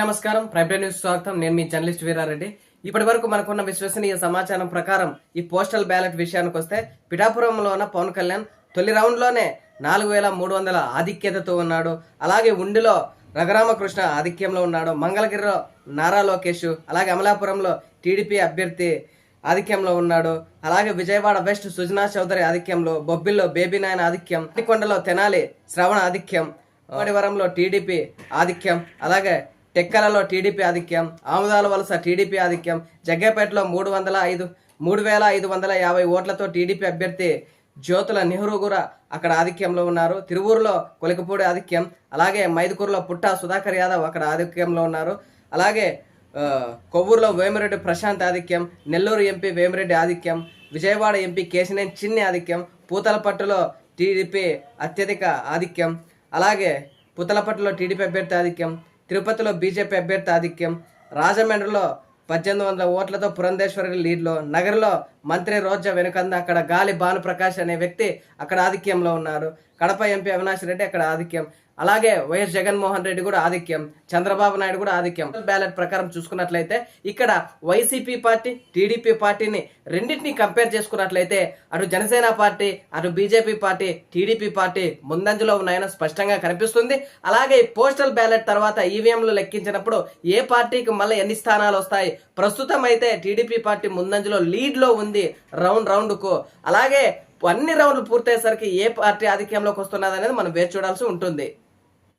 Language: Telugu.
నమస్కారం. ప్రైమ్ న్యూస్ స్వాగతం. నేను మీ జర్నలిస్ట్ వీరారెడ్డి. ఇప్పటి వరకు మనకున్న విశ్వసనీయ సమాచారం ప్రకారం ఈ పోస్టల్ బ్యాలెట్ విషయానికి వస్తే పిఠాపురంలో ఉన్న పవన్ కళ్యాణ్ తొలి రౌండ్లోనే నాలుగు వేల మూడు వందల ఆధిక్యతతో ఉన్నాడు. అలాగే ఉండిలో రఘురామకృష్ణ ఆధిక్యంలో ఉన్నాడు. మంగళగిరిలో నారా లోకేష్ అలాగే అమలాపురంలో టీడీపీ అభ్యర్థి ఆధిక్యంలో ఉన్నాడు. అలాగే విజయవాడ వెస్ట్ సుజనా చౌదరి ఆధిక్యంలో బొబ్బిల్లో బేబీ నాయన ఆధిక్యం కొండలో తెనాలి శ్రవణ ఆధిక్యం కోడివరంలో టీడీపీ ఆధిక్యం అలాగే టెక్కలలో టీడీపీ ఆధిక్యం ఆముదాల వలస టీడీపీ ఆధిక్యం జగ్గపేటలో మూడు వందల ఐదు మూడు వేల ఐదు వందల యాభై ఓట్లతో టీడీపీ అభ్యర్థి జ్యోతుల నెహ్రూ కూడా అక్కడ ఆధిక్యంలో ఉన్నారు. తిరువూరులో కొలికపూడి ఆధిక్యం అలాగే మైదుకూరులో పుట్ట సుధాకర్ యాదవ్ అక్కడ ఆధిక్యంలో ఉన్నారు. అలాగే కొవ్వూరులో వేమిరెడ్డి ప్రశాంత్ ఆధిక్యం నెల్లూరు ఎంపీ వేమిరెడ్డి ఆధిక్యం విజయవాడ ఎంపీ కేశినేని చిన్ని ఆధిక్యం పూతలపట్టులో టీడీపీ అత్యధిక ఆధిక్యం అలాగే పుతలపట్టులో టీడీపీ అభ్యర్థి ఆధిక్యం తిరుపతిలో బీజేపీ అభ్యర్థి ఆధిక్యం. రాజమండ్రిలో పద్దెనిమిది వందల ఓట్లతో పురంధేశ్వరి లీడ్లో నగరంలో మంత్రి రోజా వెనుకంద అక్కడ గాలి భానుప్రకాష్ అనే వ్యక్తి అక్కడ ఆధిక్యంలో ఉన్నారు. కడప ఎంపీ అవినాష్ రెడ్డి అక్కడ ఆధిక్యం. అలాగే వైఎస్ జగన్మోహన్ రెడ్డి కూడా ఆధిక్యం. చంద్రబాబు నాయుడు కూడా ఆధిక్యం. బ్యాలెట్ ప్రకారం చూసుకున్నట్లయితే ఇక్కడ వైసీపీ పార్టీ టీడీపీ పార్టీని రెండింటిని కంపేర్ చేసుకున్నట్లయితే అటు జనసేన పార్టీ అటు బీజేపీ పార్టీ టీడీపీ పార్టీ ముందంజలో ఉన్నాయని స్పష్టంగా కనిపిస్తుంది. అలాగే ఈ పోస్టల్ బ్యాలెట్ తర్వాత ఈవీఎంలు లెక్కించినప్పుడు ఏ పార్టీకి మళ్ళీ ఎన్ని స్థానాలు వస్తాయి? ప్రస్తుతం అయితే టీడీపీ పార్టీ ముందంజలో లీడ్లో ఉంది రౌండ్ రౌండ్కు. అలాగే అన్ని రౌండ్లు పూర్తయ్యేసరికి ఏ పార్టీ ఆధిక్యంలోకి వస్తున్నది అనేది మనం వేచి చూడాల్సి ఉంటుంది.